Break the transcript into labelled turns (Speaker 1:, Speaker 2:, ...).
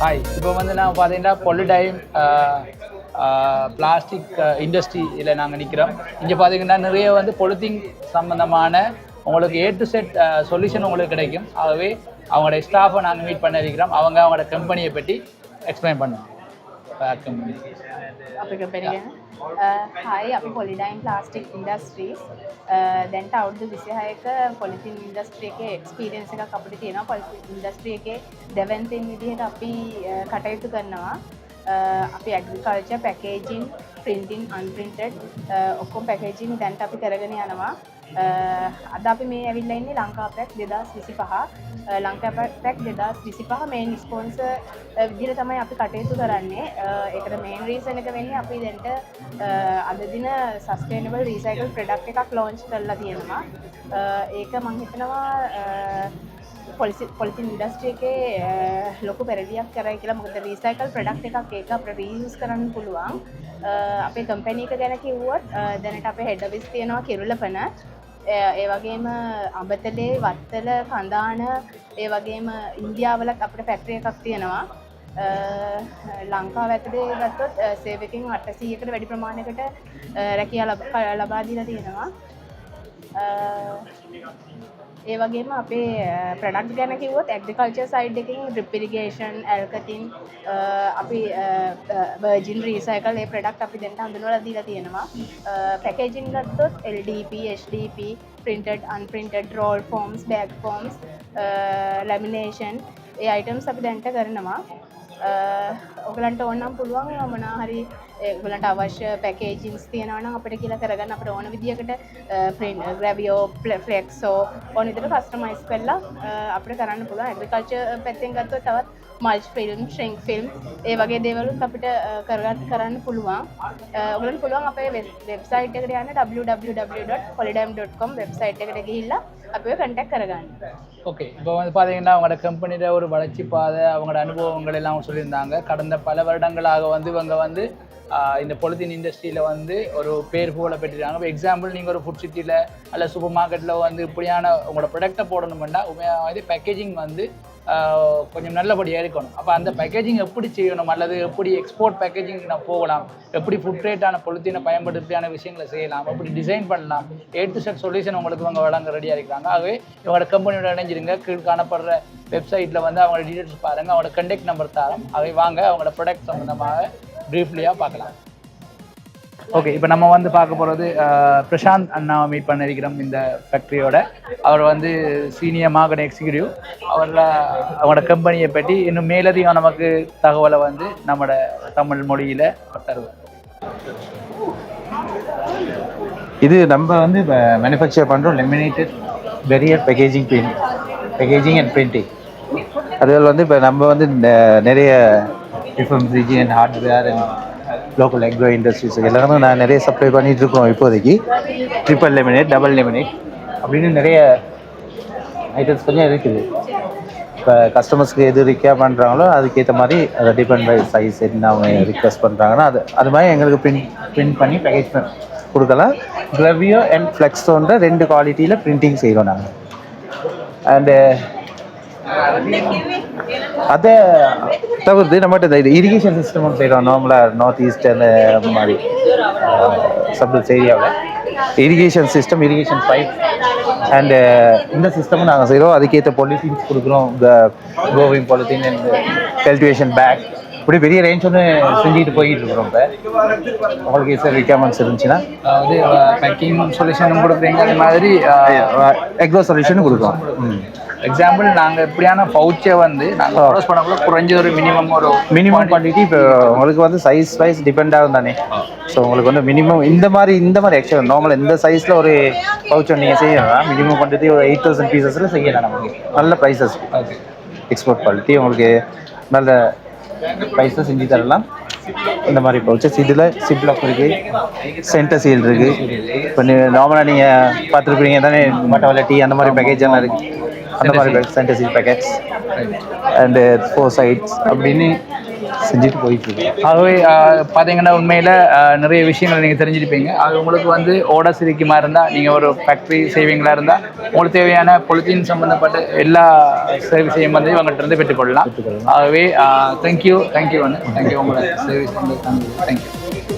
Speaker 1: Hi இப்போ வந்து நான் பார்த்தீங்கன்னா பொலிடைம் பிளாஸ்டிக் இண்டஸ்ட்ரியில் நாங்கள் நிற்கிறோம் இங்கே பார்த்தீங்கன்னா நிறைய வந்து பொலித்தீன் சம்மந்தமான உங்களுக்கு ஏ டு செட் சொல்யூஷன் உங்களுக்கு கிடைக்கும். ஆகவே அவங்களோட ஸ்டாஃபை நாங்கள் மீட் பண்ண வைக்கிறோம் அவங்க அவங்களோட கம்பெனியை பற்றி எக்ஸ்பிளைன் பண்ணுவோம் පැත්කම
Speaker 2: අපි කම්පැනිගෙන හයි අපි පොලිඩයින් ප්ලාස්ටික් ඉන්ඩස්ට්‍රීස් දැන්ට අවුදු විසිහයක පොලිතින් ඉන්ඩස්ට්‍රිය එක එක්ස්පිරෙන්න්ස එකක් අපිට තියෙනවා පොලි ඉන්ඩස්ට්‍රිය එක දැවන්තෙන් විදිහට අපි කටයුතු කරනවා අපි ඇගිකල්ච පැකේජින් ප්‍රින්ටින් අන්පින්ටඩ් ඔක්කොම් පැකේජින් දැන්ට අපි කරගෙන යනවා අද අපි මේ ඇවිල්ල ඉන්නේ ලංකා පැක් දෙදස් විසි පහ ලංකා පැක් දෙදස් විසි පහ මේ නිස්පොන්ස විදිර තමයි අපි කටයුතු කරන්නේ. අ, ඒකට මේන් රීසන එක වෙන්නේ අපි දැන්ට අ, අද දින සස්ටේනබල් රීසයිකල් ප්‍රඩක්් එකක් ලෝංච් කරලා තියෙනවා. අ, ඒක මංහිතනවා පොලිසි පොලිතින් ඉඩස්ට්‍රිය එකේ ලොකු පැරදියක් කරයි කියලා. මොකද රීසයිකල් ප්‍රඩක්් එකක් ඒක අප රීස් කරන්න පුළුවන්. අ, අපේ කම්පැනීක ගැන කිව්වොත් අ, දැනට අප හෙඩවිස් තියෙනවා කිරුලපන ඒ වගේම අඹතලේ වත්තල කඳාන ඒ වගේම ඉන්දියාවලත් අපට පැක්ට්‍රිය එකක් තියෙනවා. අ, ලංකා ඇතුලේ ගත්තොත් අ, සේවකින් අටසීයකට වැඩි ප්‍රමාණයකට අ, රැකියා ලබ- ක- ලබා දීලා තියෙනවා. අ, ඒ වගේම අපේ ප්‍රඩක්් ගැන කිවොත් ඇග්‍රිකල්ච සයිඩ් එකින් ්‍රිපිරිගේෂන් ඇල්කතින් අපි බර්ජින් රීසයිකල් ඒ ප්‍රඩක්් අපි දෙට හඳුනවල දීලා තියෙනවා. පැකේජින් ගත්තොත් LDP HDP printed unprinted roll forms bag forms lamination ඒ අයිටම්ස් අපි දැන්ට කරනවා. ඔගලන්ට ඕන්නම් පුළුවන් මනා හරි ගලට අවශ්‍ය පැකේජින්ස් තියෙනවන අපට කියලා කරගන්න අපට ඕන විදිකට ප්‍රින් ග්‍රැවියෝ ෆලෙක්සෝ ඕන විදිර කස්ටමයිස් කරලා අපට කරන්න පුළුව ඇග්‍රිකල්ච පැත්තෙන් ගත්ව තවත් මල්ච් ෆිල්ම් ශ්‍රෙන්ක් ෆිල්ම් ඒ වගේ දේවලුත් අපිට කරගත් කරන්න පුළුවන් ඔගලන් පුළුවන් අපේ වෙබ්සයිට් එකට යන්න www.polydam.com වෙබ්සයිට් එකට ගිහිල්ලා අපේ කටක් කරගන්න
Speaker 1: ஓகே இப்போ வந்து பார்த்தீங்கன்னா அவங்களோட கம்பெனியில் ஒரு வளர்ச்சி பாதை அவங்களோட அனுபவங்கள் எல்லாம் சொல்லியிருந்தாங்க. கடந்த பல வருடங்களாக வந்து இவங்க வந்து இந்த பொலித்தீன் இண்டஸ்ட்ரியில் வந்து ஒரு பேர் புகழ பெற்றிருக்காங்க. இப்போ எக்ஸாம்பிள் நீங்கள் ஒரு ஃபுட் சிட்டியில் அல்ல சூப்பர் மார்க்கெட்டில் வந்து இப்படியான உங்களோட ப்ரொடக்டை போடணும்னா உண்மையாக வந்து பேக்கேஜிங் வந்து கொஞ்சம் நல்லபடியாக இருக்கணும். அப்போ அந்த பேக்கேஜிங் எப்படி செய்யணும்? அல்லது எப்படி எக்ஸ்போர்ட் பேக்கேஜிங் நான் போகலாம்? எப்படி ஃபுட் ரேட்டான பொலித்தீனை பயன்படுத்தியான விஷயங்களை செய்யலாம்? எப்படி டிசைன் பண்ணலாம்? ஏ டு செட் சொல்யூஷன் உங்களுக்கு அவங்க வழங்க ரெடியாக இருக்கிறாங்க. ஆகவே இவங்களோட கம்பெனியோட இணைஞ்சிருங்க. கீழ் காணப்படுற வெப்சைட்டில் வந்து அவங்களோட டீட்டெயில்ஸ் பாருங்கள் அவங்களோட கண்டெக்ட் நம்பர் தரோம் அவை வாங்க அவங்களோட ப்ராடக்ட் சம்மந்தமாக ப்ரீஃப்லியாக பார்க்கலாம். ஓகே இப்போ நம்ம வந்து பார்க்க போகிறது பிரசாந்த் அண்ணாவை மீட் பண்ணிருக்கிறோம் இந்த ஃபேக்ட்ரியோட அவர் வந்து சீனியர் மார்க்கெட் எக்ஸிக்யூட்டிவ் அவரில் அவங்களோட கம்பெனியை பற்றி இன்னும் மேலதிகம் நமக்கு தகவலை வந்து நம்மளோட தமிழ் மொழியில் தருவோம்
Speaker 3: இது நம்ம வந்து மேனுஃபேக்சர் பண்ணுறோம் laminated barrier packaging print packaging and printing அதில் வந்து இப்போ நம்ம வந்து இந்த நிறைய fridge and hardware and local agro industries எல்லாமே நான் நிறைய சப்ளை பண்ணிகிட்டு இருக்கோம் இப்போதைக்கு. ட்ரிப்பிள் லெமினேட் டபுள் லெமினேட் அப்படின்னு நிறைய ஐட்டம்ஸ் கொஞ்சம் இருக்குது. இப்போ கஸ்டமர்ஸ்க்கு எது ரிக்வயர் பண்ணுறாங்களோ அதுக்கேற்ற மாதிரி அதை டிபெண்ட் பை சைஸ் என்ன அவங்க ரிக்வஸ்ட் பண்ணுறாங்கன்னா அது அது மாதிரி எங்களுக்கு பிரிண்ட் பிரிண்ட் பண்ணி பேக்கேஜ் பண்ண கொடுக்கலாம். க்ளவியோ அண்ட் ஃப்ளெக்ஸோன்ற ரெண்டு குவாலிட்டியில் பிரிண்டிங் செய்கிறோம் நாங்கள் அண்டு அதை தவிர்த்து நம்மகிட்ட இந்த இரிகேஷன் சிஸ்டமும் செய்கிறோம் நார்மலாக நார்த் ஈஸ்ட் அந்த மாதிரி சப்ளஸ் ஏரியாவில். Irrigation system irrigation pipe and இந்த சிஸ்டமும் நாங்கள் செய்கிறோம் அதுக்கேற்ற பொலித்தீன்ஸ் கொடுக்குறோம். கோவிங் பொலித்தீன் அண்ட் கல்டிவேஷன் பேக் இப்படி பெரிய ரேஞ்ச் ஒன்று செஞ்சுட்டு போயிட்டு இருக்கிறோம் இப்போ. உங்களுக்கு சார் ரிக்யர்மெண்ட்ஸ் இருந்துச்சுன்னா.
Speaker 1: அதாவது பேக்கிங் சொல்யூஷனும் கொடுக்குறீங்க. அதே மாதிரி
Speaker 3: எக்ஸோ சொல்யூஷனும் கொடுக்குறோம்.
Speaker 1: எக்ஸாம்பிள் நாங்கள் எப்படியான பவுச்சை வந்து நாங்கள் ப்ரோஸ் பண்ணக்குள்ள குறைஞ்ச ஒரு மினிமம் ஒரு
Speaker 3: மினிமம் குவான்டிட்டி இப்போ உங்களுக்கு வந்து சைஸ் வைஸ் டிபெண்ட் ஆகும் தானே? ஸோ உங்களுக்கு வந்து மினிமம் இந்த மாதிரி இந்த மாதிரி ஆக்சுவல் நார்மல் இந்த சைஸில் ஒரு பவுச் நீங்கள் செய்யணும் மினிமம் குவான்டிட்டி ஒரு எயிட் தௌசண்ட் பீசஸில் செய்யலாம் நமக்கு? நல்ல ப்ரைஸஸ் எக்ஸ்போர்ட் குவாலிட்டி உங்களுக்கு நல்ல ப்ரைஸில் செஞ்சு தரலாம். இந்த மாதிரி பவுச்சஸ் இதில் சிப்லாக் இருக்குது சென்டர் சீல் இருக்குது இப்போ நார்மலாக நீங்கள் பார்த்துருப்பீங்க தானே மட்டவலை டீ அந்த மாதிரி பேக்கேஜ் எல்லாம் இருக்குது அந்த மாதிரி seal packets and four sides அப்படின்னு செஞ்சுட்டு போயிட்டு இருக்கோம்
Speaker 1: ஆகவே பார்த்தீங்கன்னா உண்மையில் நிறைய விஷயங்கள் நீங்கள் தெரிஞ்சிருப்பீங்க. அது உங்களுக்கு வந்து ஆர்டர்ஸ் இருக்குமா இருந்தால் நீங்கள் ஒரு ஃபேக்ட்ரி சேவிங்களா இருந்தால் உங்களுக்கு தேவையான பொலித்தீன் சம்மந்தப்பட்ட எல்லா சர்வீஸையும் வந்து இவங்ககிட்ட இருந்து பெற்றுக்கொள்ளலாம். ஆகவே தேங்க்யூ தேங்க்யூ வந்து தேங்க்யூ உங்களோட சர்வீஸ் வந்து தேங்க்யூ